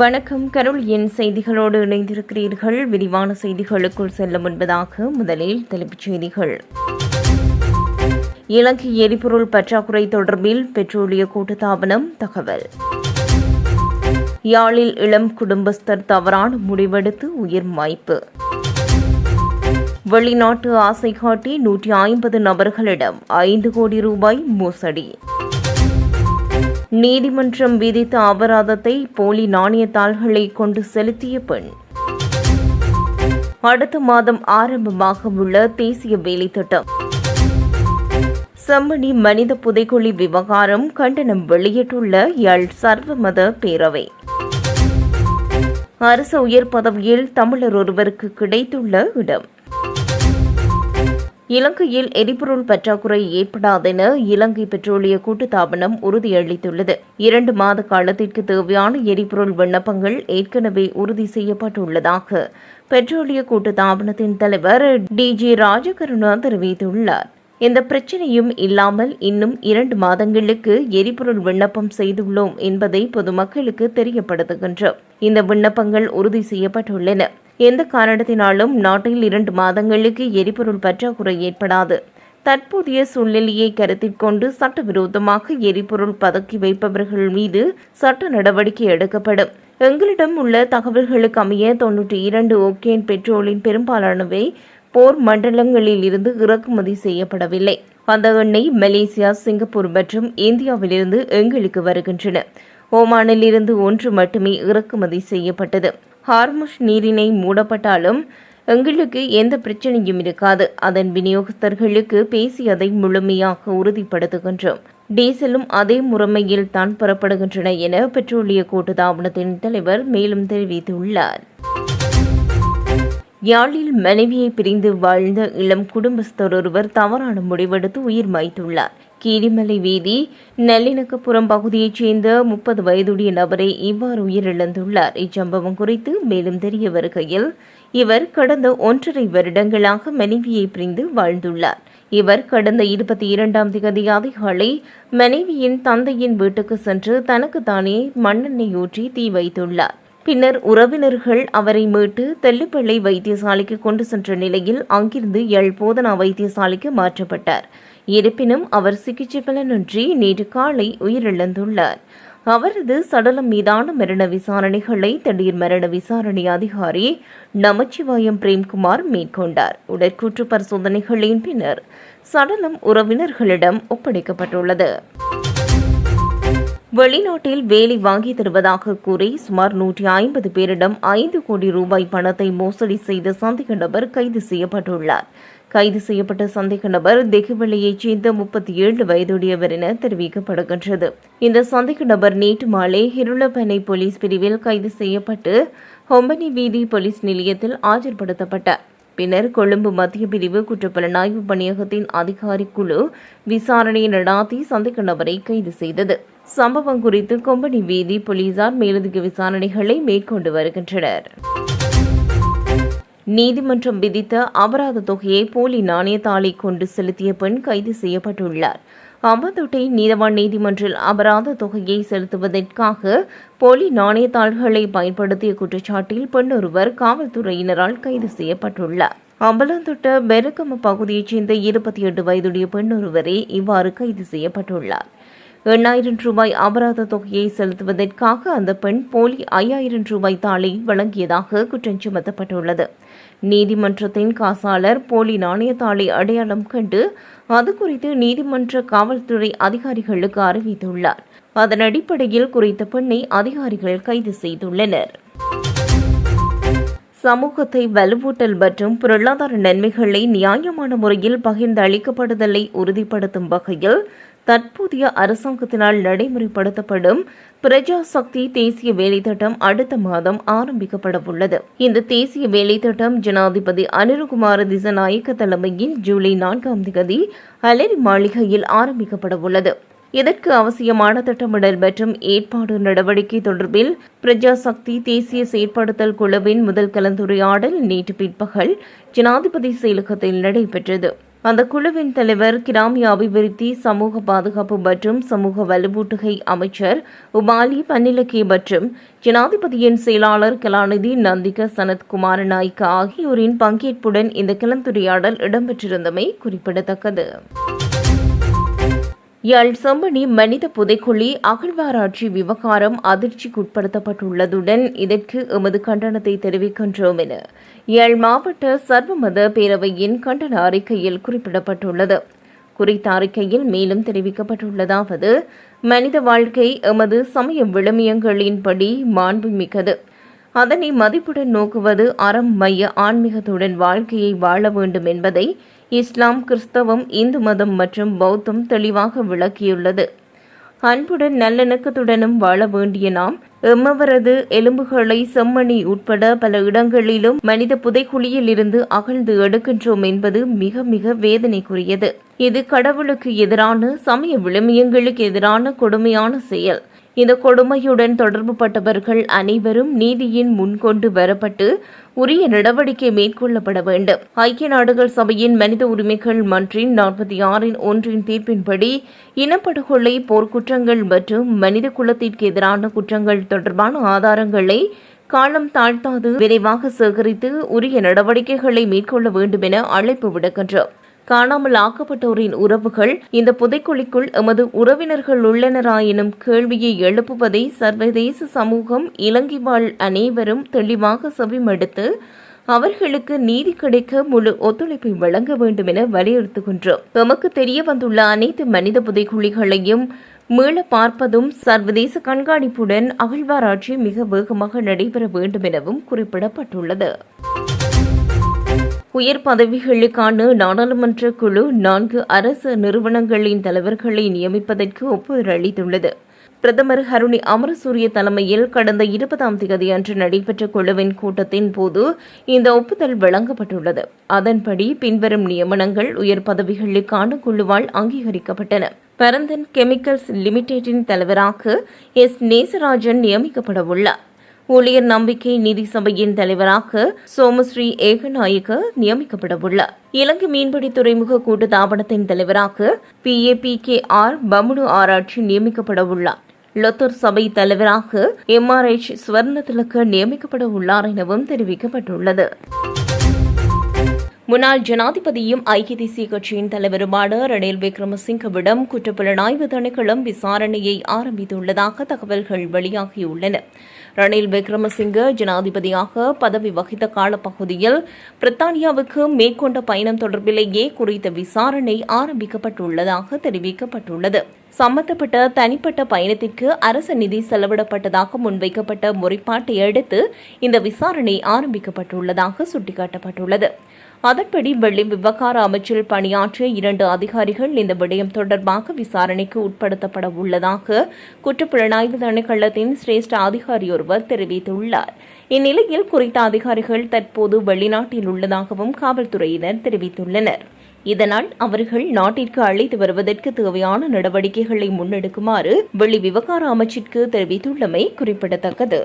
வணக்கம் கருள். என் செய்திகளோடு இணைந்திருக்கிறீர்கள். விரிவான செய்திகளுக்குள் செல்ல முன்பதாக முதலில் தலைப்புச் செய்திகள். இலங்கை எரிபொருள் பற்றாக்குறை தொடர்பில் பெட்ரோலிய கூட்டுத்தாபனம் தகவல். யாழில் இளம் குடும்பஸ்தர் தவறான முடிவெடுத்து உயிர் மாய்ப்பு வெளிநாட்டு ஆசை காட்டி நூற்றி ஐம்பது நபர்களிடம் ஐந்து கோடி ரூபாய் மோசடி. நீதிமன்றம் விதித்த அபராதத்தை போலி நாணயத்தாள்களை கொண்டு செலுத்திய பெண். அடுத்த மாதம் ஆரம்பமாக உள்ள தேசிய வேலை திட்டம். செம்மணி மனித புதைக்குழி விவகாரம் கண்டனம் வெளியிட்டுள்ள யாழ் சர்வமத பேரவை. அரசு உயர் பதவியில் தமிழர் ஒருவருக்கு கிடைத்துள்ள இடம். இலங்கையில் எரிபொருள் பற்றாக்குறை ஏற்படாதென இலங்கை பெட்ரோலிய கூட்டுத்தாபனம் உறுதியளித்துள்ளது. இரண்டு மாத காலத்திற்கு தேவையான எரிபொருள் விண்ணப்பங்கள் ஏற்கனவே உறுதி செய்யப்பட்டுள்ளதாக பெட்ரோலிய கூட்டுத்தாபனத்தின் தலைவர் டி. ஜி. ராஜகருணா தெரிவித்துள்ளார். எந்த பிரச்சனையும் இல்லாமல் இன்னும் இரண்டு மாதங்களுக்கு எரிபொருள் விண்ணப்பம் செய்துள்ளோம் என்பதை பொதுமக்களுக்கு தெரியப்படுத்துகின்றோம். இந்த விண்ணப்பங்கள் உறுதி செய்யப்பட்டுள்ளன. எந்த காரணத்தினாலும் நாட்டில் இரண்டு மாதங்களுக்கு எரிபொருள் பற்றாக்குறை ஏற்படாது. தற்போதைய சூழ்நிலையை கருத்தில் கொண்டு சட்டவிரோதமாக எரிபொருள் பதக்கி வைப்பவர்கள் மீது சட்ட நடவடிக்கை எடுக்கப்படும். எங்களிடம் உள்ள தகவல்களுக்கு அமைய தொன்னூற்றி இரண்டு ஓகேன் பெட்ரோலின் பெரும்பாலானவை போர் மண்டலங்களில் இருந்து இறக்குமதி செய்யப்படவில்லை. அந்த எண்ணெய் மலேசியா சிங்கப்பூர் மற்றும் இந்தியாவிலிருந்து எங்களுக்கு வருகின்றன. ஓமானிலிருந்து ஒன்று மட்டுமே இறக்குமதி செய்யப்பட்டது. ஹார்முஷ் நீரினை மூடப்பட்டாலும் எங்களுக்கு எந்த பிரச்சனையும் இருக்காது. அதன் விநியோகஸ்தர்களுக்கு பேசி அதை முழுமையாக உறுதிப்படுத்துகின்றோம். டீசலும் அதே முறைமையில் தான் பெறப்படுகின்றன என பெட்ரோலிய கூட்டுத்தாபனத்தின் தலைவர் மேலும் தெரிவித்துள்ளார். யாழில் மனைவியை பிரிந்து வாழ்ந்த இளம் குடும்பஸ்தர் ஒருவர் தவறான முடிவெடுத்து உயிர் மாய்த்துள்ளார். கீரிமலை வீதி நல்லிணக்கப்புறம் பகுதியைச் சேர்ந்த முப்பது வயதுடைய நபரை இவ்வாறு உயிரிழந்துள்ளார். இச்சம்பவம் குறித்து மேலும் தெரிய வருகையில் இவர் கடந்த ஒன்றரை வருடங்களாக மனைவியை பிரிந்து வாழ்ந்துள்ளார். இவர் கடந்த இருபத்தி இரண்டாம் தேதி அதிகாலை மனைவியின் தந்தையின் வீட்டுக்கு சென்று தனக்கு தானே மண்ணெண்ணெய் ஊற்றி தீ வைத்துள்ளார். பின்னர் உறவினர்கள் அவரை மீட்டு தெல்லிப்பள்ளை வைத்தியசாலைக்கு கொண்டு சென்ற நிலையில் அங்கிருந்து எள் போதனா வைத்தியசாலைக்கு மாற்றப்பட்டார். இருப்பினும் அவர் சிகிச்சை பலனின்றி நேற்று காலை உயிரிழந்துள்ளார். அவரது சடலம் மீதான மரண விசாரணைகளை திடீர் மரண விசாரணை அதிகாரி நமச்சிவாயம் பிரேம்குமார் மேற்கொண்டார். உடற்கூற்று பரிசோதனைகளின் பின்னர் சடலம் உறவினர்களிடம் ஒப்படைக்கப்பட்டுள்ளது. வெளிநாட்டில் வேலை வாங்கி தருவதாக கூறி சுமார் நூற்றி ஐம்பது பேரிடம் ஐந்து கோடி ரூபாய் பணத்தை மோசடி செய்த சந்தேக நபர் கைது செய்யப்பட்டுள்ளார். கைது செய்யப்பட்ட சந்தேக நபர் தெகுவெளியைச் சேர்ந்த முப்பத்தி ஏழு வயதுடையவர் என தெரிவிக்கப்படுகின்றது. இந்த சந்தேக நபர் நேற்று மாலை ஹிருளப்பனை போலீஸ் பிரிவில் கைது செய்யப்பட்டு ஹொம்பனி வீதி போலீஸ் நிலையத்தில் ஆஜர்படுத்தப்பட்டார். பின்னர் கொழும்பு மத்திய பிரிவு குற்றப்புலனாய்வு பணியகத்தின் அதிகாரி குழு விசாரணை நடாத்தி சந்தேக நபரை கைது செய்தது. சம்பவம் குறித்து கொம்பனி வீதி போலீசார் மேலதிக விசாரணைகளை மேற்கொண்டு வருகின்றனர். நீதிமன்றம் விதித்த அபராத தொகையை போலி நாணயத்தாளை கொண்டு செலுத்திய பெண் கைது செய்யப்பட்டுள்ளார். அம்பத்தொட்டை நீதவான் நீதிமன்றில் அபராத தொகையை செலுத்துவதற்காக போலி நாணயத்தாள்களை பயன்படுத்திய குற்றச்சாட்டில் பெண் ஒருவர் காவல்துறையினரால் கைது செய்யப்பட்டுள்ளார். அம்பலந்தொட்ட பெருக்கம பகுதியைச் சேர்ந்த இருபத்தி எட்டு வயதுடைய பெண் ஒருவரே இவ்வாறு கைது செய்யப்பட்டுள்ளார். எண்ணாயிரம் ரூபாய் அபராத தொகையை செலுத்துவதற்காக அந்த பெண் போலி ஐயாயிரம் ரூபாய் தாளை வழங்கியதாக குற்றம் சுமத்தப்பட்டுள்ளது. நீதிமன்றத்தின் காசாளர் போலி நாணயத்தாளை அடையாளம் கண்டு அது குறித்து நீதிமன்ற காவல்துறை அதிகாரிகளுக்கு அறிவித்துள்ளார். அதன் அடிப்படையில் குறித்த பெண்ணை அதிகாரிகள் கைது செய்துள்ளனர். சமூகத்தை வலுவூட்டல் மற்றும் பொருளாதார நன்மைகளை நியாயமான முறையில் பகிர்ந்து அளிக்கப்படுதலை உறுதிப்படுத்தும் வகையில் தற்போதைய அரசாங்கத்தினால் நடைமுறைப்படுத்தப்படும் பிரஜா சக்தி தேசிய வேலைத்திட்டம் அடுத்த மாதம் ஆரம்பிக்கப்பட உள்ளது. இந்த தேசிய வேலைத்திட்டம் ஜனாதிபதி அனிருகுமார திசநாயக்க தலைமையில் ஜூலை நான்காம் தேதி அலரி மாளிகையில் ஆரம்பிக்கப்பட உள்ளது. இதற்கு அவசியமான திட்டமிடல் மற்றும் ஏற்பாடு நடவடிக்கை தொடர்பில் பிரஜா சக்தி தேசிய செயற்படுத்தல் குழுவின் முதல் கலந்துரையாடல் நேற்று பிற்பகல் ஜனாதிபதி செயலகத்தில் நடைபெற்றது. அந்த குழுவின் தலைவர் கிராமிய அபிவிருத்தி சமூக பாதுகாப்பு மற்றும் சமூக வலுவூட்டுகை அமைச்சர் உபாலி பன்னிலக்கே மற்றும் ஜனாதிபதியின் செயலாளர் கலாநிதி நந்திக சனத் குமார ஆகியோரின் பங்கேற்புடன் இந்த கலந்துரையாடல் இடம்பெற்றிருந்தமை குறிப்பிடத்தக்கது. யாழ் சம்பனி மனித புதைக்குழி அகழ்வாராய்ச்சி விவகாரம் அதிர்ச்சிக்குட்படுத்தப்பட்டுள்ளதுடன் இதற்கு எமது கண்டனத்தை தெரிவிக்கின்றோம் என யாழ் மாவட்ட சர்வமத பேரவையின் கண்டன அறிக்கையில் குறிப்பிடப்பட்டுள்ளது. குறித்த அறிக்கையில் மேலும் தெரிவிக்கப்பட்டுள்ளதாவது மனித வாழ்க்கை எமது சமய விழுமியங்களின்படி மாண்புமிக்கது. அதனை மதிப்புடன் நோக்குவது அறம் மைய ஆன்மீகத்துடன் வாழ்க்கையை வாழ வேண்டும் என்பதை இஸ்லாம் கிறிஸ்தவம் இந்து மதம் மற்றும் பௌத்தம் தெளிவாக விளக்கியுள்ளது. அன்புடன் நல்லிணக்கத்துடனும் வாழ வேண்டிய நாம் எம்மவரது எலும்புகளை செம்மணி உட்பட பல இடங்களிலும் மனித புதைக்குழியில் இருந்து அகழ்ந்து எடுக்கின்றோம் என்பது மிக மிக வேதனைக்குரியது. இது கடவுளுக்கு எதிரான சமய விழுமியங்களுக்கு எதிரான கொடுமையான செயல். இந்த கொடுமையுடன் தொடர்புபட்டவர்கள் அனைவரும் நீதியின் முன்கொண்டு வரப்பட்டு உரிய நடவடிக்கை மேற்கொள்ளப்பட வேண்டும். ஐக்கிய நாடுகள் சபையின் மனித உரிமைகள் மன்றின் நாற்பத்தி ஆறின் ஒன்றின் தீர்ப்பின்படி இனப்படுகொலை போர்க்குற்றங்கள் மற்றும் மனித குலத்திற்கு எதிரான குற்றங்கள் தொடர்பான ஆதாரங்களை காலம் தாழ்த்தாது விரைவாக சேகரித்து உரிய நடவடிக்கைகளை மேற்கொள்ள வேண்டும் என அழைப்பு விடுக்கின்றோம். காணாமல் ஆக்கப்பட்டோரின் உறவுகள் இந்த புதைக்குழிக்குள் எமது உறவினர்கள் உள்ளனராயினும் கேள்வியை எழுப்புவதை சர்வதேச சமூகம் இலங்கை வாழ் அனைவரும் தெளிவாக செவிமடுத்து அவர்களுக்கு நீதி கிடைக்க முழு ஒத்துழைப்பை வழங்க வேண்டும் என வலியுறுத்துகின்றோம். எமக்கு தெரிய வந்துள்ள அனைத்து மனித புதைக்குழிகளையும் மீள பார்ப்பதும் சர்வதேச கண்காணிப்புடன் அகழ்வாராய்ச்சி மிக வேகமாக நடைபெற வேண்டும் எனவும் குறிப்பிடப்பட்டுள்ளது. உயர் பதவிகளுக்கான நாடாளுமன்ற குழு நான்கு அரசு நிறுவனங்களின் தலைவர்களை நியமிப்பதற்கு ஒப்புதல் அளித்துள்ளது பிரதமர் ஹருணி அமரசூரிய தலைமையில் கடந்த இருபதாம் தேதி அன்று நடைபெற்ற குழுவின் கூட்டத்தின் போது இந்த ஒப்புதல் வழங்கப்பட்டுள்ளது. அதன்படி பின்வரும் நியமனங்கள் உயர் பதவிகளுக்கான குழுவால் அங்கீகரிக்கப்பட்டன. பரந்தன் கெமிக்கல்ஸ் லிமிடெடின் தலைவராக எஸ். நேசராஜன் நியமிக்கப்பட உள்ளார் ஊழியர் நம்பிக்கை நிதி சபையின் தலைவராக சோமஸ்ரீ ஏகநாயக நியமிக்கப்படவுள்ளார். இலங்கை மீன்பிடி துறைமுக கூட்டு தாபனத்தின் தலைவராக P A P K R Pamunu Arachchi நியமிக்கப்படவுள்ளார். லொத்தர் சபை தலைவராக எம் ஆர் எச் ஸ்வர்ணதிலக்க நியமிக்கப்பட உள்ளார் எனவும் தெரிவிக்கப்பட்டுள்ளது. முன்னாள் ஜனாதிபதியும் ஐக்கிய தேசிய கட்சியின் தலைவருமான ரணில் விக்ரமசிங்கவிடம் குற்றப்புலனாய்வு திணைக்களம் விசாரணையை ஆரம்பித்துள்ளதாக தகவல்கள் வெளியாகியுள்ளன. ரணில் விக்ரமசிங்க ஜனாதிபதியாக பதவி வகித்த காலப்பகுதியில் பிரித்தானியாவுக்கு மேற்கொண்ட பயணம் தொடர்பிலேயே குறித்த விசாரணை ஆரம்பிக்கப்பட்டுள்ளதாக தெரிவிக்கப்பட்டுள்ளது. சம்பந்தப்பட்ட தனிப்பட்ட பயணத்திற்கு அரசு நிதி செலவிடப்பட்டதாக முன்வைக்கப்பட்ட முறைப்பாட்டை அடுத்து இந்த விசாரணை ஆரம்பிக்கப்பட்டுள்ளதாக சுட்டிக்காட்டப்பட்டுள்ளது. அதன்படி வெள்ளி விவகார அமைச்சில் பணியாற்றிய இரண்டு அதிகாரிகள் இந்த விடயம் தொடர்பாக விசாரணைக்கு உட்படுத்தப்பட உள்ளதாக குற்றப்புலனாய்வு திணைக்களத்தின் சிரேஷ்ட அதிகாரி ஒருவர் தெரிவித்துள்ளார். இந்நிலையில் குறித்த அதிகாரிகள் தற்போது வெளிநாட்டில் உள்ளதாகவும் காவல்துறையினர் தெரிவித்துள்ளனர். இதனால் அவர்கள் நாட்டிற்கு அழைத்து வருவதற்கு தேவையான நடவடிக்கைகளை முன்னெடுக்குமாறு வெளி விவகார அமைச்சிற்கு தெரிவித்துள்ளமை குறிப்பிடத்தக்கது.